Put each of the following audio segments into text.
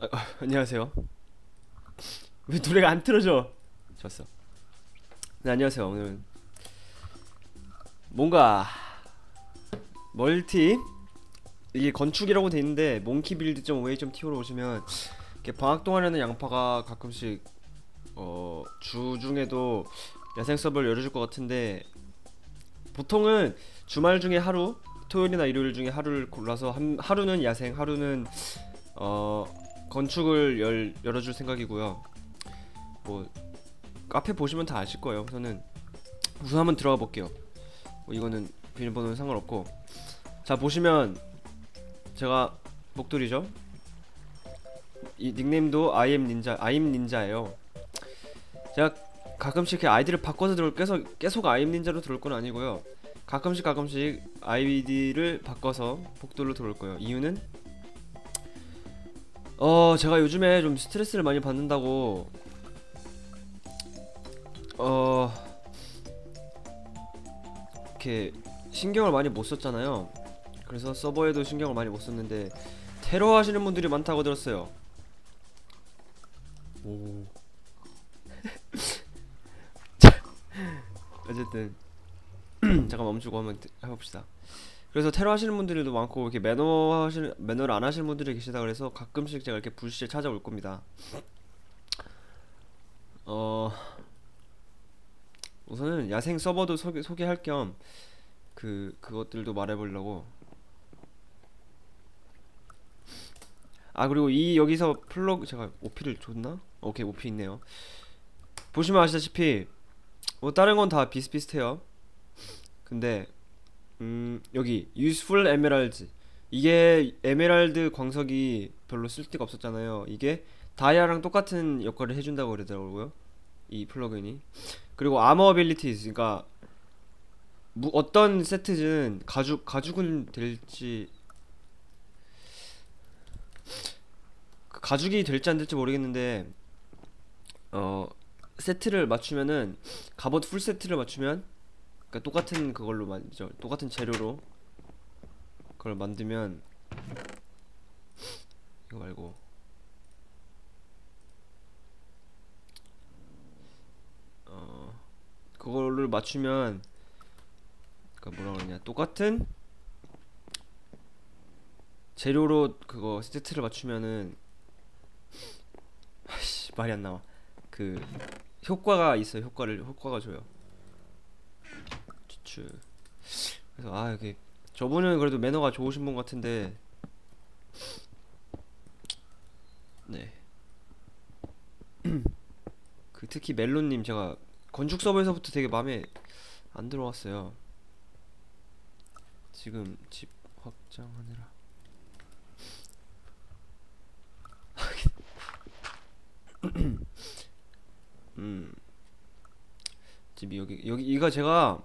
아, 아, 안녕하세요. 왜 노래가 안 틀어져? 좋았어. 네 안녕하세요. 오늘은 뭔가 멀티 이게 건축이라고 돼 있는데 몽키 빌드 좀 웨이 좀 티오로 오시면 이렇게 방학 동안에는 양파가 가끔씩 어 주중에도 야생 서버를 열어줄 것 같은데 보통은 주말 중에 하루 토요일이나 일요일 중에 하루를 골라서 한, 하루는 야생 하루는 어 건축을 열, 열어줄 생각이고요. 뭐 카페 보시면 다 아실 거예요. 우선은 우선 한번 들어가 볼게요. 뭐 이거는 비밀번호는 상관없고. 자 보시면 제가 목도리죠? 이 닉네임도 아이엠 닌자 아임 닌자예요. 제가 가끔씩 아이디를 바꿔서 들어올 계속 계속 아임 닌자로 들어올 건 아니고요. 가끔씩 가끔씩 아이디를 바꿔서 복돌로 들어올 거예요. 이유는 어 제가 요즘에 좀 스트레스를 많이 받는다고. 어 이렇게 신경을 많이 못 썼잖아요. 그래서 서버에도 신경을 많이 못 썼는데 테러 하시는 분들이 많다고 들었어요. 오. 어쨌든 잠깐 멈추고 한번 드- 해봅시다 그래서 테러 하시는 분들도 많고 이렇게 매너 하시는 매너를 안 하시는 분들이 계시다 그래서 가끔씩 제가 이렇게 불시에 찾아올 겁니다. 어 우선은 야생 서버도 소개, 소개할 겸 그 그것들도 말해보려고. 아 그리고 이 여기서 플러그 제가 오피를 줬나? 오케이 오피 있네요. 보시면 아시다시피 뭐 다른 건 다 비슷비슷해요. 근데 음 여기 useful emeralds. 이게 에메랄드 광석이 별로 쓸데가 없었잖아요. 이게 다이아랑 똑같은 역할을 해준다고 그러더라고요 이 플러그인이. 그리고 아머 abilities 그러니까 무, 어떤 세트는 가죽 가죽은 될지 그 가죽이 될지 안 될지 모르겠는데 어 세트를 맞추면은 갑옷 풀 세트를 맞추면 그러니까 똑같은 그걸로 만죠 똑같은 재료로 그걸 만들면 이거 말고. 어 그거를 맞추면 그러니까 뭐라 그러냐. 똑같은 재료로 그거 세트를 맞추면은 아씨 말이 안 나와. 그 효과가 있어요. 효과를 효과가 줘요 추 그래서 아 이게 저분은 그래도 매너가 좋으신 분 같은데 네. 그 특히 멜론님 제가 건축 서버에서부터 되게 마음에 안 들어왔어요. 지금 집 확장하느라. 음. 집이 여기 여기 이가 제가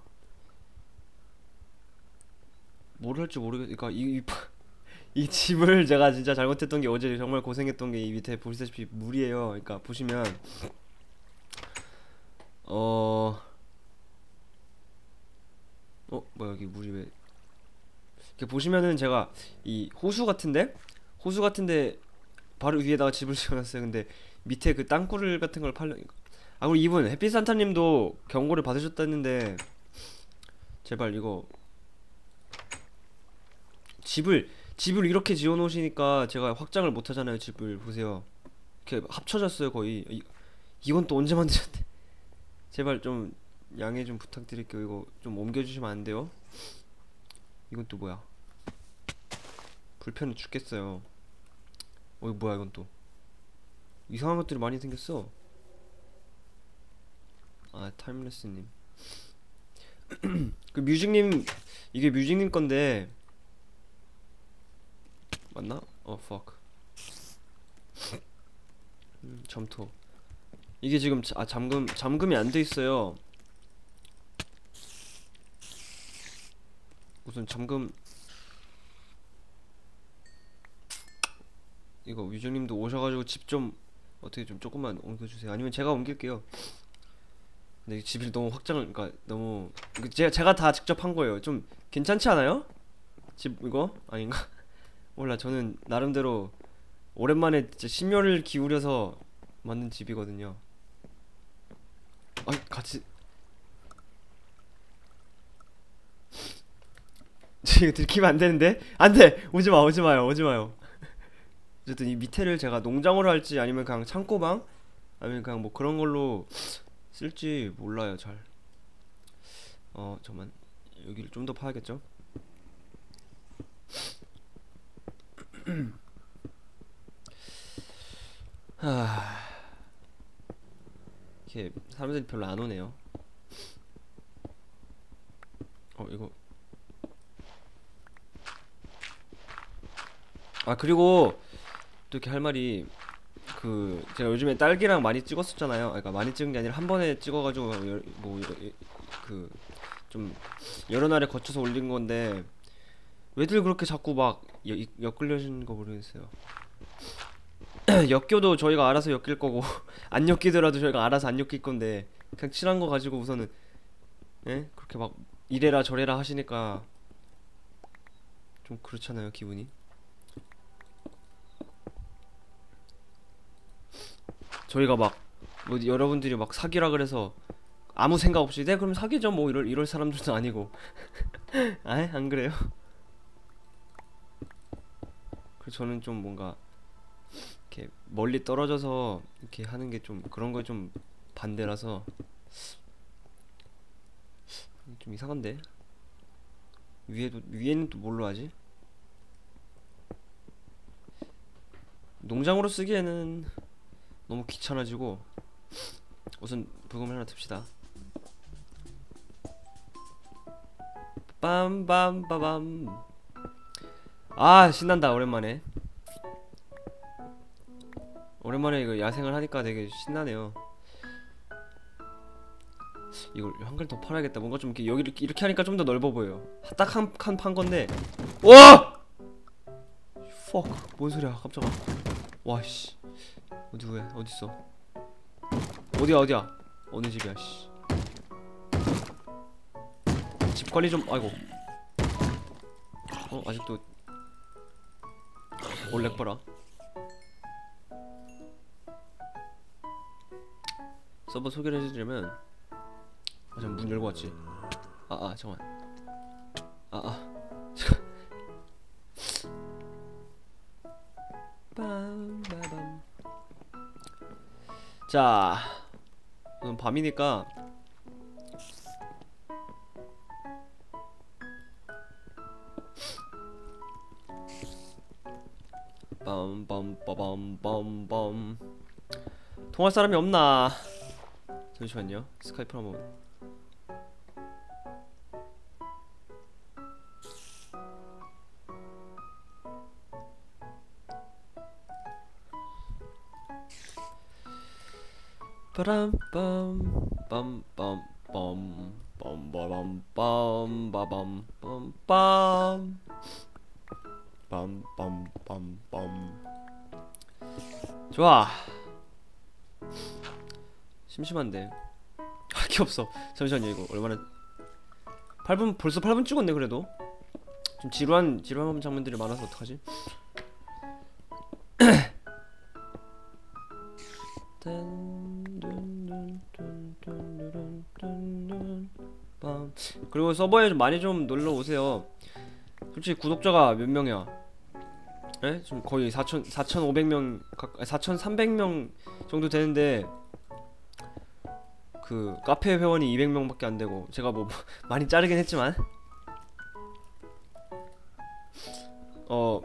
뭘 할지 모르겠. 그러니까 이, 이, 이 집을 제가 진짜 잘못했던 게 어제 정말 고생했던 게 이 밑에 보시다시피 물이에요. 그러니까 보시면 어. 어, 뭐야 여기 물이 왜 이렇게 보시면은 제가 이 호수 같은데 호수 같은데 바로 위에다가 집을 지어놨어요. 근데 밑에 그 땅굴 같은 걸 팔려. 아 그리고 이분 햇빛 산타님도 경고를 받으셨다는데 제발 이거 집을 집을 이렇게 지어 놓으시니까 제가 확장을 못 하잖아요 집을. 보세요. 이렇게 합쳐졌어요 거의. 이, 이건 또 언제 만드셨대? 제발 좀 양해 좀 부탁드릴게요. 이거 좀 옮겨주시면 안 돼요? 이건 또 뭐야? 불편해 죽겠어요. 어 이거 뭐야 이건 또? 이상한 것들이 많이 생겼어. 아 타임레스님. 그 뮤직님 이게 뮤직님 건데 맞나? 어 fuck. 음, 점토. 이게 지금 자- 아 잠금 잠금이 안 돼 있어요. 우선 잠금. 이거 위주님도 오셔가지고 집 좀 어떻게 좀 조금만 옮겨주세요. 아니면 제가 옮길게요. 근데 이 집이 너무 확장을 그러니까 너무 제가 제가 다 직접 한 거예요. 좀 괜찮지 않아요? 집 이거? 아닌가? 몰라 저는 나름대로 오랜만에 진짜 심혈을 기울여서 만든 집이거든요. 아 같이 이거 들키면 안 되는데 안 돼 오지 마 오지 마요 오지 마요. 어쨌든 이 밑에를 제가 농장으로 할지 아니면 그냥 창고방 아니면 그냥 뭐 그런 걸로 쓸지 몰라요 잘. 어 잠만 여기를 좀 더 파야겠죠? 하... 이렇게 사람들이 별로 안 오네요. 어 이거 아 그리고 또 이렇게 할 말이 그 제가 요즘에 딸기랑 많이 찍었었잖아요. 아, 그러니까 많이 찍은 게 아니라 한 번에 찍어가지고 뭐 그 좀 여러 날에 거쳐서 올린 건데 왜들 그렇게 자꾸 막 여, 엮으려는 거 모르겠어요. 엮여도 저희가 알아서 엮일 거고 안 엮이더라도 저희가 알아서 안 엮일 건데 그냥 친한 거 가지고 우선은 예? 그렇게 막 이래라 저래라 하시니까 좀 그렇잖아요 기분이 저희가 막 뭐 여러분들이 막 사귀라 그래서 아무 생각 없이 네 그럼 사귀죠 뭐 이럴 이럴 사람들도 아니고 아예 안 그래요? 그 저는 좀 뭔가 이렇게 멀리 떨어져서 이렇게 하는 게 좀 그런 거에 좀 반대라서 좀 이상한데 위에도 위에는 또 뭘로 하지? 농장으로 쓰기에는 너무 귀찮아지고 우선 부금을 하나 듭시다. 빰빰빠밤 아 신난다 오랜만에. 오랜만에 이거 야생을 하니까 되게 신나네요. 이걸 한글 더 팔아야겠다. 뭔가 좀 이렇게 여기를 이렇게 하니까 좀 더 넓어 보여요 딱한 칸 판 건데. 와! fuck. 뭔 소리야. 깜짝아. 와씨. 어디 왜 어딨어? 어디야 어디야? 어느 집이야 씨. 집 관리 좀 아이고. 어 아직도 올렉 봐라 서버 소개를 해드리면 아 잠깐 문 열고 왔지? 아아 아, 잠깐 아아. 빰빠밤. 자 오늘 밤이니까 통할 사람이 없나? 잠시만요. 스카이프 한번. 빠람빰 빰빰빰 빰빠밤빰 빠밤빰빰 빰빰빰빰 좋아 심심한데. 할 게 없어. 잠시만요 이거 얼마나. 8분 벌써 8분 찍었네 그래도. 좀 지루한 지루한 장면들이 많아서 어떡하지? 그리고 서버에 좀 많이 좀 놀러 오세요. 솔직히 구독자가 몇 명이야? 예? 지금 거의 4천 4,500명 4,300명 정도 되는데 그 카페 회원이 200명밖에 안 되고 제가 뭐 많이 자르긴 했지만 어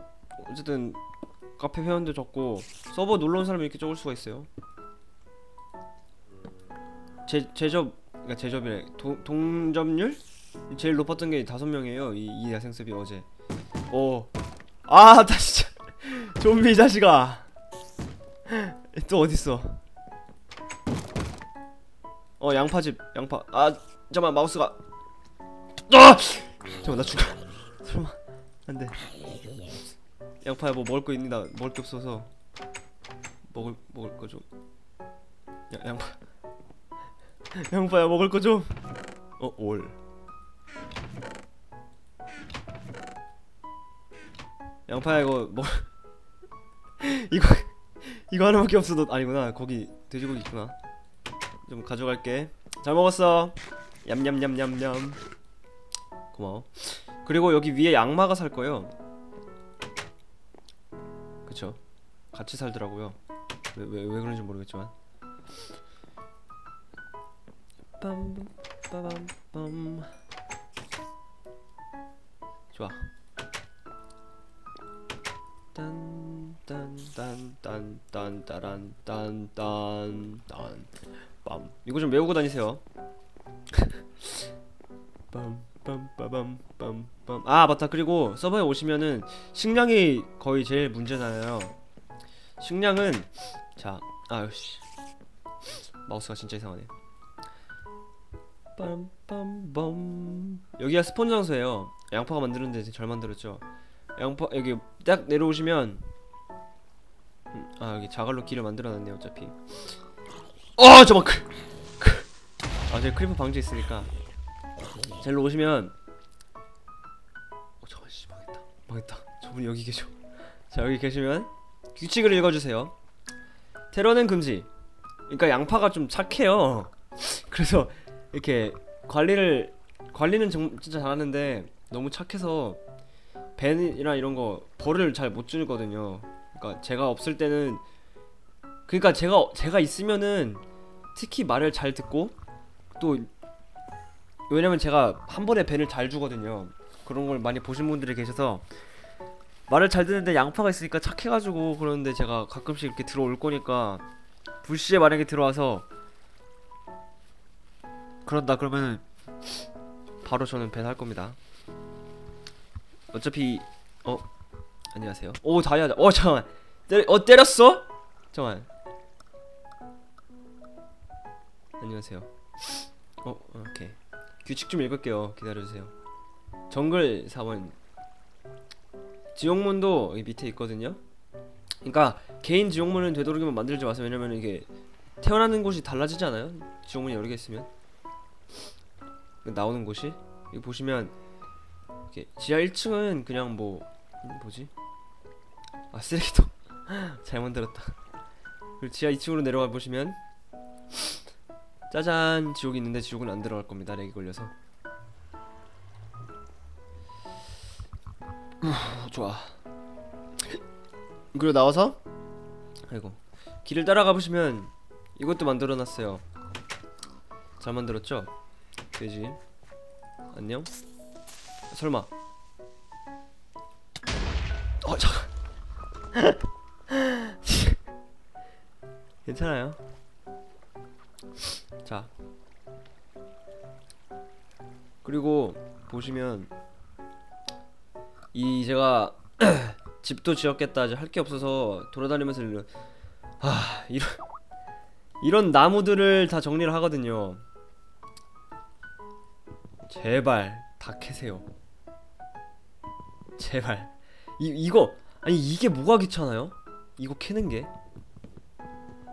어쨌든 카페 회원도 적고 서버 놀러 온 사람이 이렇게 적을 수가 있어요. 제 제접 그러니까 제접이래 동 동접률 제일 높았던 게 다섯 명이에요. 이, 이 야생습이 어제. 오. 아, 나 진짜 좀비 자식아. 또 어딨어? 어 양파집 양파. 아 잠깐만 마우스가. 아! 잠깐만 나 죽어. 설마 안돼. 양파야 뭐 먹을 거 있니 나 먹을 게 없어서 먹을 먹을 거 좀. 양파. 양파야 먹을 거 좀 어 올. 양파야 이거 먹 이거 이거 하나밖에 없어 너 아니구나. 거기 돼지고기 있구나 좀 가져갈게. 잘 먹었어. 얌얌얌얌얌 고마워. 그리고 여기 위에 양마가 살 거예요. 그쵸? 같이 살더라고요. 왜 왜 왜 그런지 모르겠지만. 빰빰빰빰. 좋아. 딴딴딴딴딴딴딴딴 빰. 이거 좀 외우고 다니세요. 빰빰빠밤빰빰빰 아 맞다. 그리고 서버에 오시면은 식량이 거의 제일 문제잖아요. 식량은 자 아유씨. 마우스가 진짜 이상하네. 빰빰빰. 여기가 스폰 장소예요. 양파가 만드는데 잘 만들었죠? 양파 여기 딱 내려오시면 음, 아 여기 자갈로 길을 만들어놨네요 어차피 어 잠깐 크, 크. 아 저기 크리퍼 방지 있으니까. 젤로 오시면. 어 잠깐 씨 망했다. 망했다. 저분이 여기 계셔. 자 여기 계시면 규칙을 읽어주세요. 테러는 금지. 그러니까 양파가 좀 착해요. 그래서 이렇게 관리를 관리는 정, 진짜 잘하는데 너무 착해서 벤이나 이런 거 벌을 잘 못 주거든요. 그러니까 제가 없을 때는 그러니까 제가 제가 있으면은 특히 말을 잘 듣고 또 왜냐면 제가 한 번에 벤을 잘 주거든요. 그런 걸 많이 보신 분들이 계셔서 말을 잘 듣는데 양파가 있으니까 착해가지고 그러는데 제가 가끔씩 이렇게 들어올 거니까 불시에 만약에 들어와서 그런다 그러면은 바로 저는 벤 할 겁니다. 어차피 어 안녕하세요. 오 다이아다. 어 잠깐. 때려 어 때렸어? 잠깐. 안녕하세요. 어 오케이. 규칙 좀 읽을게요. 기다려주세요. 정글 4번 지옥문도 여기 밑에 있거든요. 그러니까 개인 지옥문은 되도록이면 만들지 마세요. 왜냐면 이게 태어나는 곳이 달라지지 않아요? 지옥문이 여러 개 있으면 나오는 곳이 여기 보시면 이렇게 지하 1층은 그냥 뭐 음, 뭐지? 아 쓰레기통 잘 만들었다. 그리고 지하 2층으로 내려가 보시면 짜잔 지옥이 있는데 지옥은 안 들어갈 겁니다. 렉이 걸려서. 우, 좋아. 그리고 나와서 아이고 길을 따라가 보시면 이것도 만들어놨어요. 잘 만들었죠? 돼지 안녕. 설마. 어 잠깐. 괜찮아요. 자. 그리고 보시면 이 제가 집도 지었겠다 이제 할 게 없어서 돌아다니면서 이런 아 이런 이런 나무들을 다 정리를 하거든요. 제발 다 캐세요. 제발 이 이거 아니 이게 뭐가 귀찮아요? 이거 캐는 게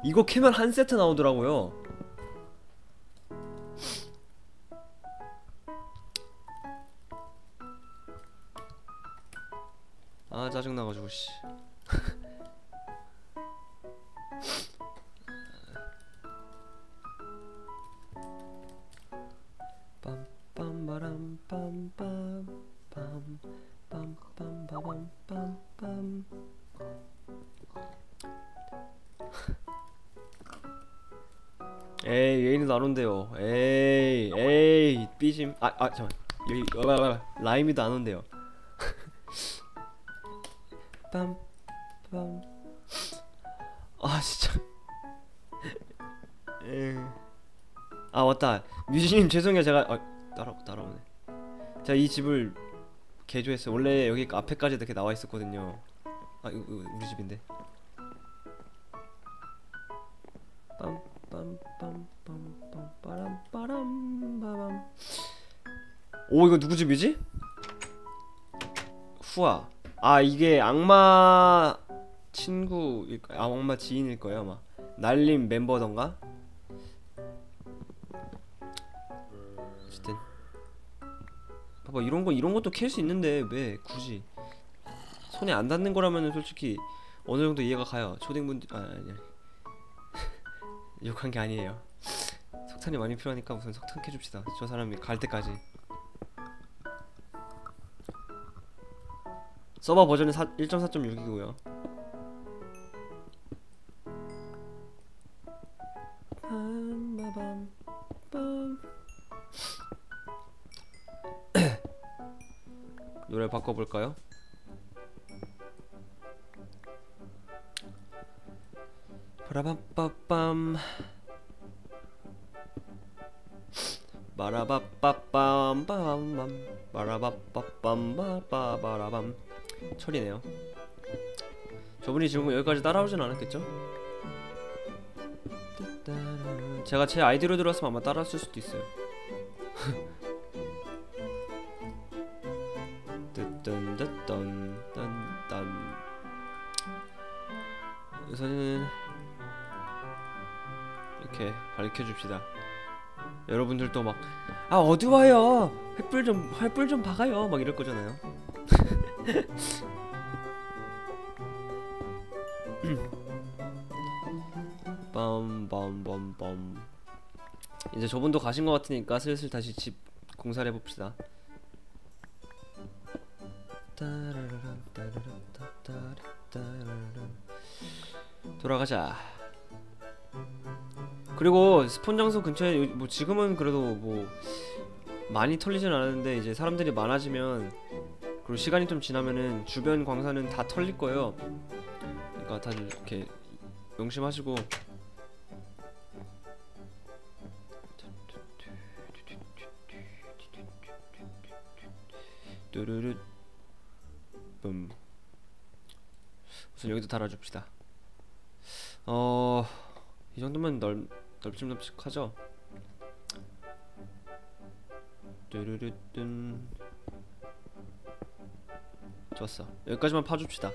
이거 캐면 한 세트 나오더라고요. 아 짜증 나가지고 씨. 빰빰바람 빰빰 빰 빰빰바밤 빰빰. 에이 얘는 안 온대요. 에이 에이 삐짐. 아아 잠깐 여기 라임이도 안 온대요 빰빰. 아 진짜. 예. 아 맞다. 뮤지님 죄송해요. 제가 아, 따라 따라오네. 제가 이 집을 개조했어요. 원래 여기 앞에까지 이렇게 나와 있었거든요. 아 이거, 이거 우리 집인데. 빰, 빰, 빰, 빰, 빰, 빰, 빰, 빰, 오 이거 누구 집이지? 후아. 아 이게 악마 거야 아, 악마 지인일 거예요 아마 날림 멤버던가 어쨌든 봐봐 이런 거 이런 것도 캘 수 있는데 왜 굳이 손에 안 닿는 거라면은 솔직히 어느 정도 이해가 가요. 초딩분들 아 아니 아니. 욕한 게 아니에요. 석탄이 많이 필요하니까 우선 석탄 캐줍시다. 저 사람이 갈 때까지. 서버 버전은 1.4.6이고요. 노래 바꿔볼까요? 빠라밤빠빰 바라바빠빰 빰빰 바라바빠빰 바바라밤 철이네요. 저분이 지금 여기까지 따라오진 않았겠죠? 제가 제 아이디로 들었으면 아마 따라왔을 수도 있어요. 우선은 이렇게 밝혀줍시다. 여러분들도 막 아 어두워요? 횃불 좀 횃불 좀 박아요. 막 이럴 거잖아요 빰빰빰빰. 이제 저분도 가신 것 같으니까 슬슬 다시 집 공사를 해봅시다. 돌아가자. 그리고 스폰 장소 근처에 요- 뭐 지금은 그래도 뭐 많이 털리진 않았는데 이제 사람들이 많아지면 그리고 시간이 좀 지나면은 주변 광산은 다 털릴 거예요. 그러니까 다들 이렇게 명심하시고 뚜루루 붐 우선 여기도 달아줍시다. 어... 이 정도면 넓 넓직넓직하죠? 뚜루루 뚠 좋았어 여기까지만 파줍시다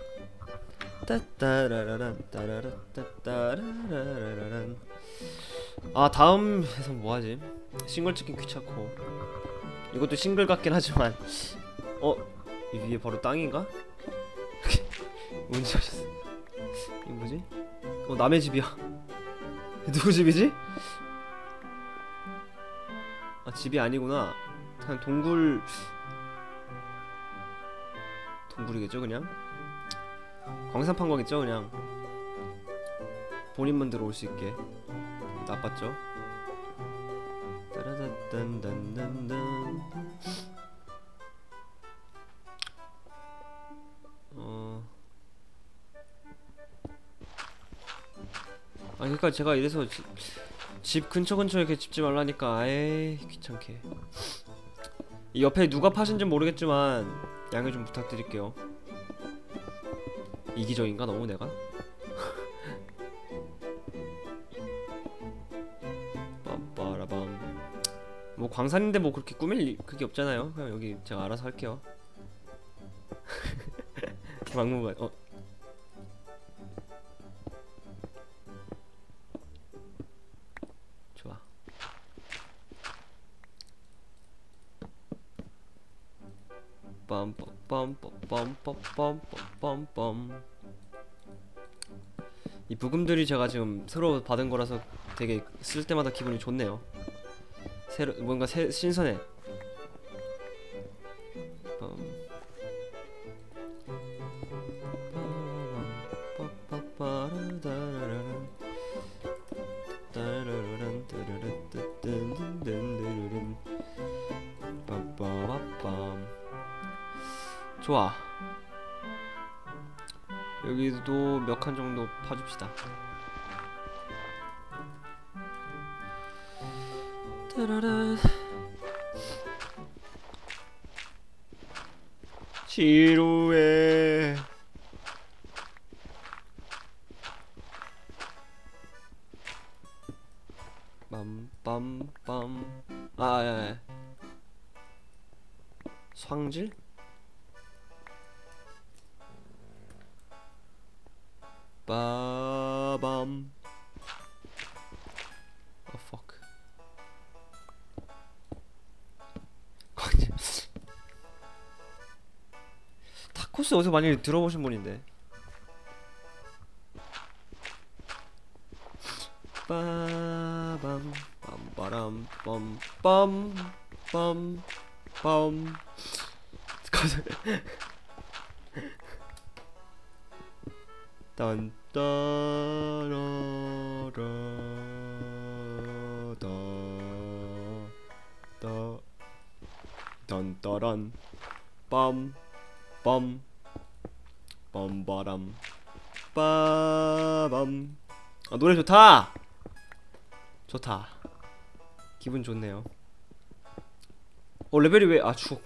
아 다음 해서 뭐하지? 싱글 찍긴 귀찮고 이것도 싱글 같긴 하지만 어? 이 위에 바로 땅인가? 언제 하셨어? 이거 뭐지? 어 남의 집이야 누구 집이지? 아 집이 아니구나 그냥 동굴 동굴이겠죠 그냥? 광산 판 거겠죠 그냥? 본인만 들어올 수 있게. 나빴죠? 따라다단단단단. 어. 아 그러니까 제가 이래서 지- 집 근처 근처에 이렇게 집지 말라니까. 아예 귀찮게. 이 옆에 누가 파신지 모르겠지만 양해 좀 부탁드릴게요. 이기적인가 너무 내가? 빰빠라밤. 뭐 광산인데 뭐 그렇게 꾸밀 일- 그게 없잖아요. 그냥 여기 제가 알아서 할게요. 막무가 어 빰빰빰빰빰빰. 이 부금들이 제가 지금 새로 받은 거라서 되게 쓸 때마다 기분이 좋네요. 새로 뭔가 새, 신선해. 좋아. 여기도 몇 칸 정도 파줍시다. 지루해. 빰빰빰. 아, 야, 야. 황질? 빠밤 어디서 많이 들어보신 분인데. 빠밤 빰바람 빰빰빰빰. 딴따라라다다단따란 빰빰. 빰바람. 빠밤. 아 노래 좋다! 좋다. 기분 좋네요. 어 레벨이 왜아 죽.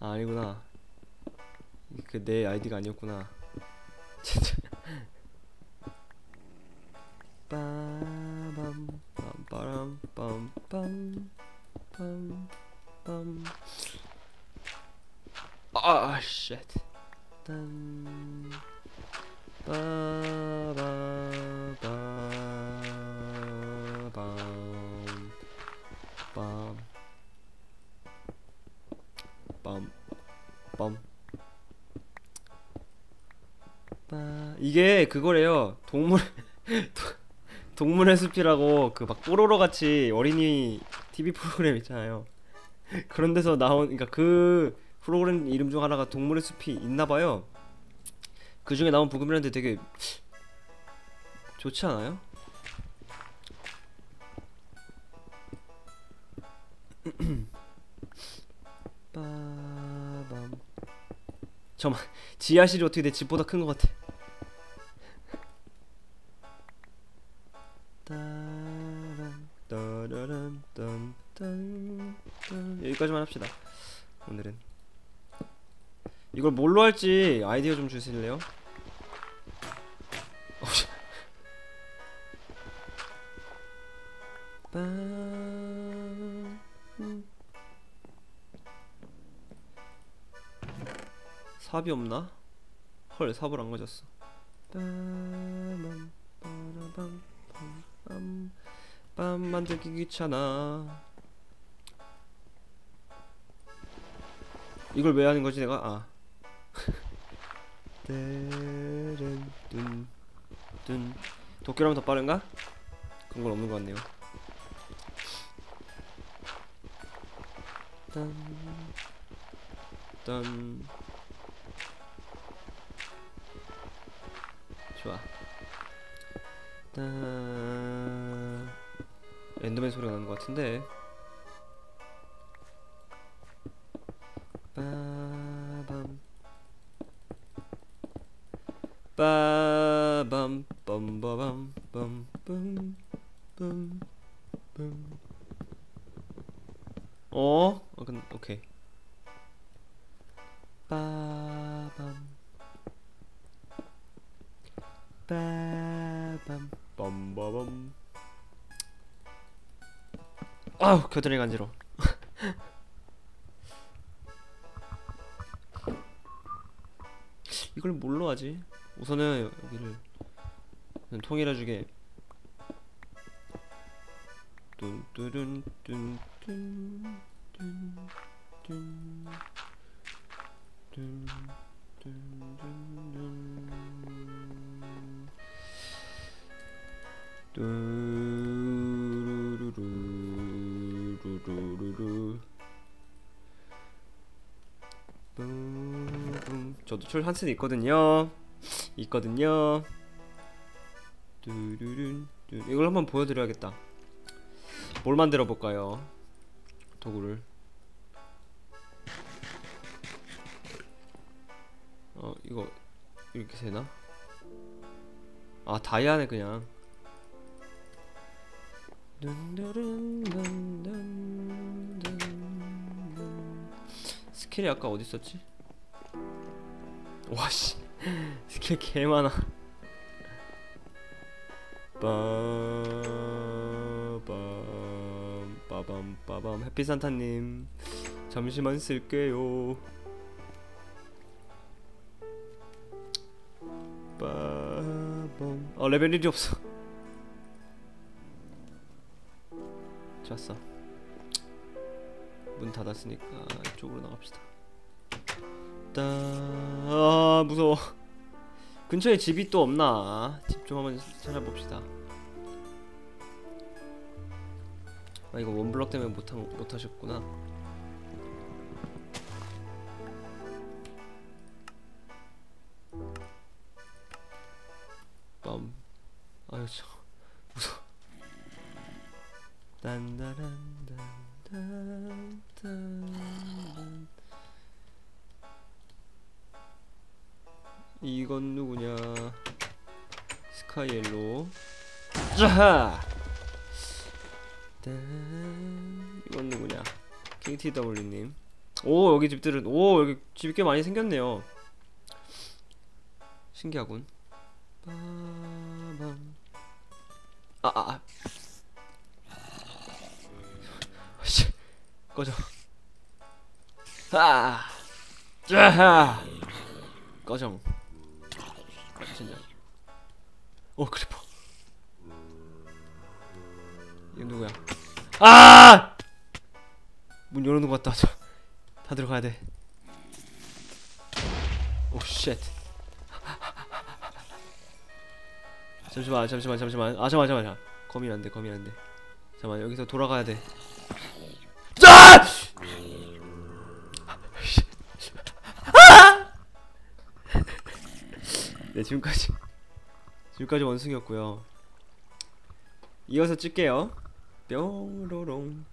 아 아니구나. 그 내 아이디가 아니었구나. 진짜. 빠밤 빰빠람. 빰빰 빰빰. 아 쉣. 이게 그거래요. 동물 동물의 숲이라고 그 막 뽀로로 같이 어린이 TV 프로그램 있잖아요. 그런 데서 나온 그러니까 그 프로그램 이름 중 하나가 동물의 숲이 있나 봐요. 그 중에 나온 부금이라는데 되게 좋지 않아요? 잠만 지하실이 어떻게 내 집보다 큰 것 같아 이걸 뭘로 할지 아이디어 좀 주실래요? 삽이 없나? 헐 삽을 안 가졌어 빰 만들기 귀찮아 이걸 왜 하는 거지 내가? 아 뚠뚠 도끼라면 더 빠른가? 그런 건 없는 것 같네요 딴, 딴. 좋아. 딴. 엔더맨 소리가 나는 것 같은데. 빰바밤. 아우 겨드랑이 간지러. 이걸 뭘로 하지? 우선은 여기를 통일해주게. 뚠뚜룬 뚠뚠 뚠뚠 뚜루루루루루루루 뿜뿜 저도 철 한스 있거든요 있거든요 뚜루룬 뚜 이걸 한번 보여드려야겠다 뭘 만들어 볼까요 도구를 어 이거 이렇게 되나? 아 다이아네 그냥 스킬이 아까 어디 있었지? 와씨. 스킬 개 많아. 빠밤 빠밤 빠밤. 해피산타님 잠시만 쓸게요. 빠밤. 어 레벨 1이 없어 좋았어. 문 닫았으니까 이쪽으로 나갑시다. 따... 아 무서워. 근처에 집이 또 없나? 집 좀 한번 찾아봅시다. 아 이거 원블럭 때문에 못하, 못하셨구나. 집들은 오 여기 집이 꽤 많이 생겼네요. 신기하군. 아아 아. 씨. 꺼져. 아. 꺼정 진짜. 오 크리퍼. 이거 누구야? 아! 문 열어놓은 것 같다. 저, 다 들어가야 돼 오 쉣 잠시만 잠시만 잠시만. 아 잠깐만 잠깐만. 거미 안돼 거미 안돼. 잠깐만 여기서 돌아가야 돼. 아! 네 지금까지 지금까지 원숭이였고요. 이어서 찍게요. 뾰로롱